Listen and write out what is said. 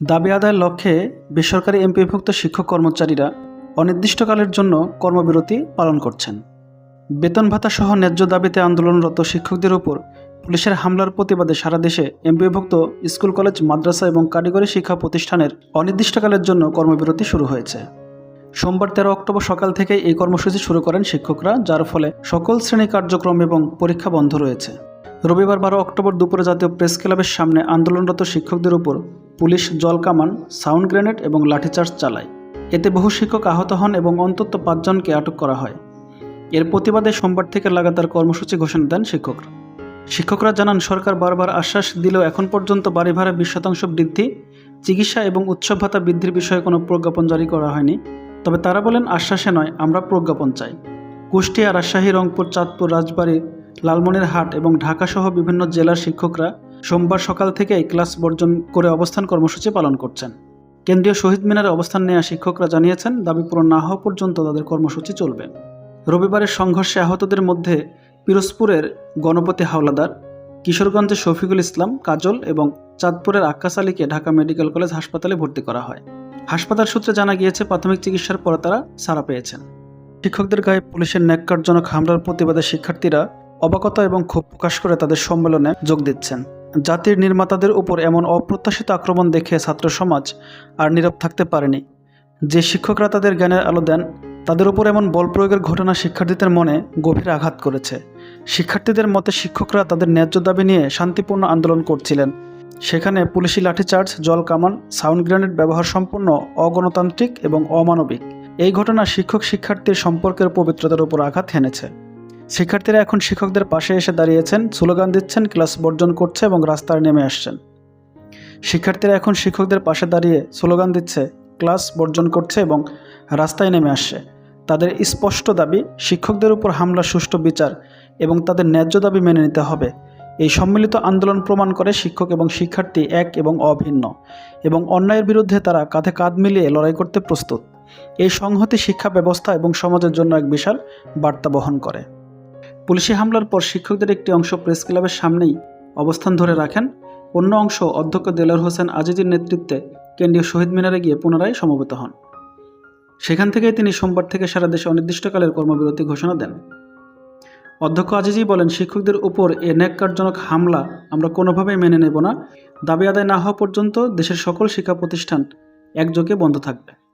দাবি আদায়ের লক্ষ্যে বেসরকারি এমপিভুক্ত শিক্ষক কর্মচারীরা অনির্দিষ্টকালের জন্য কর্মবিরতি পালন করছেন। বেতন ভাতা সহ ন্যায্য দাবিতে আন্দোলনরত শিক্ষকদের উপর পুলিশের হামলার প্রতিবাদে সারা দেশে এমপিভুক্ত স্কুল, কলেজ, মাদ্রাসা এবং কারিগরি শিক্ষা প্রতিষ্ঠানের অনির্দিষ্টকালের জন্য কর্মবিরতি শুরু হয়েছে। সোমবার তেরো অক্টোবর সকাল থেকে এই কর্মসূচি শুরু করেন শিক্ষকরা, যার ফলে সকল শ্রেণি কার্যক্রম এবং পরীক্ষা বন্ধ রয়েছে। রবিবার বারো অক্টোবর দুপুরে জাতীয় প্রেস ক্লাবের সামনে আন্দোলনরত শিক্ষকদের উপর পুলিশ জলকামান সাউন্ড গ্রেনেড এবং লাঠিচার্জ চালায়। এতে বহু শিক্ষক আহত হন এবং অন্তত পাঁচজনকে আটক করা হয়। এর প্রতিবাদে সোমবার থেকে লাগাতার কর্মসূচি ঘোষণা দেন শিক্ষকরা। শিক্ষকরা জানান, সরকার বারবার আশ্বাস দিলেও এখন পর্যন্ত বাড়ি ভাড়া বিশ শতাংশ বৃদ্ধি, চিকিৎসা এবং উৎসব ভাতা বৃদ্ধির বিষয়ে কোনো প্রজ্ঞাপন জারি করা হয়নি। তবে তারা বলেন, আশ্বাসে নয়, আমরা প্রজ্ঞাপন চাই। কুষ্টিয়া, রাজশাহী, রংপুর, চাঁদপুর, রাজবাড়ী লালমনিরহাট এবং ঢাকাসহ বিভিন্ন জেলার শিক্ষকরা সোমবার সকাল থেকেই ক্লাস বর্জন করে অবস্থান কর্মসূচি পালন করছেন। কেন্দ্রীয় শহীদ মিনারে অবস্থান নেওয়া শিক্ষকরা জানিয়েছেন, দাবি পূরণ না হওয়া পর্যন্ত তাদের কর্মসূচি চলবে। রবিবারের সংঘর্ষে আহতদের মধ্যে পিরোজপুরের গণপতি হাওলাদার কিশোরগঞ্জের শফিকুল ইসলাম, কাজল এবং চাঁদপুরের আক্কাস আলীকে ঢাকা মেডিকেল কলেজ হাসপাতালে ভর্তি করা হয়। হাসপাতাল সূত্রে জানা গিয়েছে, প্রাথমিক চিকিৎসার পরে তারা সারা পেয়েছেন। শিক্ষকদের গায়ে পুলিশের ন্যাক্কারজনক হামলার প্রতিবাদে শিক্ষার্থীরা অবাকতা এবং ক্ষোভ প্রকাশ করে তাদের সম্মেলনে যোগ দিচ্ছেন। জাতির নির্মাতাদের উপর এমন অপ্রত্যাশিত আক্রমণ দেখে ছাত্র সমাজ আর নীরব থাকতে পারেনি। যে শিক্ষকরা তাদের জ্ঞানের আলো দেন, তাদের উপর এমন বল প্রয়োগের ঘটনা শিক্ষার্থীদের মনে গভীর আঘাত করেছে। শিক্ষার্থীদের মতে শিক্ষকরা তাদের ন্যায্য দাবি নিয়ে শান্তিপূর্ণ আন্দোলন করছিলেন। সেখানে পুলিশি লাঠিচার্জ, জল কামান, সাউন্ড গ্রেনেড ব্যবহার সম্পূর্ণ অগণতান্ত্রিক এবং অমানবিক। এই ঘটনা শিক্ষক শিক্ষার্থীর সম্পর্কের পবিত্রতার উপর আঘাত হেনেছে। শিক্ষার্থীরা এখন শিক্ষকদের পাশে এসে দাঁড়িয়েছেন, স্লোগান দিচ্ছেন, ক্লাস বর্জন করছে এবং রাস্তায় নেমে আসছেন। শিক্ষার্থীরা এখন শিক্ষকদের পাশে দাঁড়িয়ে স্লোগান দিচ্ছে, ক্লাস বর্জন করছে এবং রাস্তায় নেমে আসছে। তাদের স্পষ্ট দাবি, শিক্ষকদের উপর হামলা, সুষ্ঠু বিচার এবং তাদের ন্যায্য দাবি মেনে নিতে হবে। এই সম্মিলিত আন্দোলন প্রমাণ করে শিক্ষক এবং শিক্ষার্থী এক এবং অভিন্ন এবং অন্যায়ের বিরুদ্ধে তারা কাঁধে কাঁধ মিলিয়ে লড়াই করতে প্রস্তুত। এই সংহতি শিক্ষা ব্যবস্থা এবং সমাজের জন্য এক বিশাল বার্তা বহন করে। পুলিশি হামলার পর শিক্ষকদের একটি অংশ প্রেস ক্লাবের সামনেই অবস্থান ধরে রাখেন। অন্য অংশ অধ্যক্ষ দেলার হোসেন আজিজের নেতৃত্বে কেন্দ্রীয় শহীদ মিনারে গিয়ে পুনরায় সমবেত হন। সেখান থেকেই তিনি সোমবার থেকে সারা দেশে অনির্দিষ্টকালের কর্মবিরতি ঘোষণা দেন। অধ্যক্ষ আজিজি বলেন, শিক্ষকদের উপর এ ন্যাক্কারজনক হামলা আমরা কোনোভাবেই মেনে নেব না। দাবি আদায় না হওয়া পর্যন্ত দেশের সকল শিক্ষা প্রতিষ্ঠান একযোগে বন্ধ থাকবে।